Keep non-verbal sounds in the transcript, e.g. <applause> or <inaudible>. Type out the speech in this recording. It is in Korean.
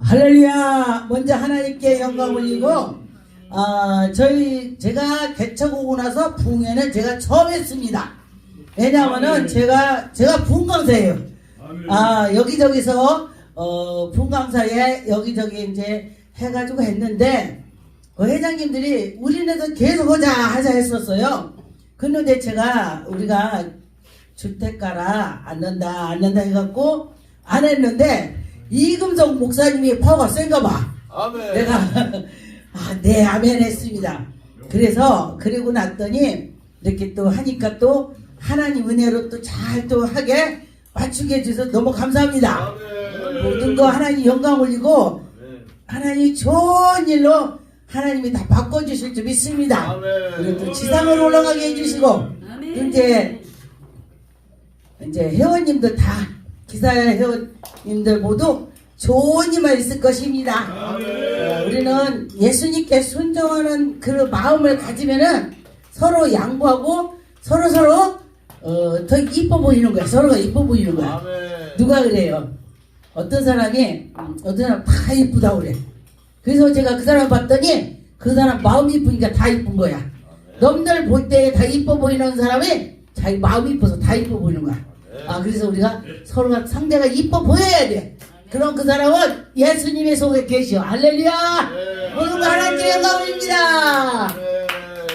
할렐루야! 먼저 하나님께 영광 올리고, 아, 저희, 제가 개척 오고 나서 붕에는 제가 처음 했습니다. 왜냐면은 제가, 제가 붕강사예요. 아, 여기저기서, 어, 붕강사에 여기저기 이제 해가지고 했는데, 그 회장님들이 우리네도 계속 하자, 하자 했었어요. 그런데 제가, 우리가 주택가라, 안 된다, 안 된다 해갖고, 안 했는데, 이금성 목사님이 파워가 센가 봐. 아멘. 내가 <laughs> 아, 네 아멘 했습니다. 그래서 그리고 났더니 이렇게 또 하니까 또 하나님 은혜로 또 잘 또 하게 맞추게 해주셔서 너무 감사합니다. 아멘. 모든 거 하나님 영광 올리고 아멘. 하나님이 좋은 일로 하나님이 다 바꿔주실 줄 믿습니다. 아멘. 그리고 또 지상으로 올라가게 해주시고 또 이제 이제 회원님들 다 기사 회원 님들 모두 좋은 일만 있을 것입니다. 어, 우리는 예수님께 순종하는 그 마음을 가지면은 서로 양보하고 서로 서로 어, 더 이뻐 보이는 거야. 서로가 이뻐 보이는 거야. 아멘. 누가 그래요? 어떤 사람이 음, 어떤 사람 다 이쁘다 그래. 그래서 제가 그 사람 봤더니 그 사람 마음이 이쁘니까 다 이쁜 거야. 남들 볼 때 다 이뻐 보이는 사람이 자기 마음이 이뻐서 다 이뻐 보이는 거야. 아 그래서 우리가 서로가 상대가 이뻐 보여야 돼. 그럼 그 사람은 예수님의 속에 계시오. 할렐루야. 네. 오늘 올립니다. 아멘.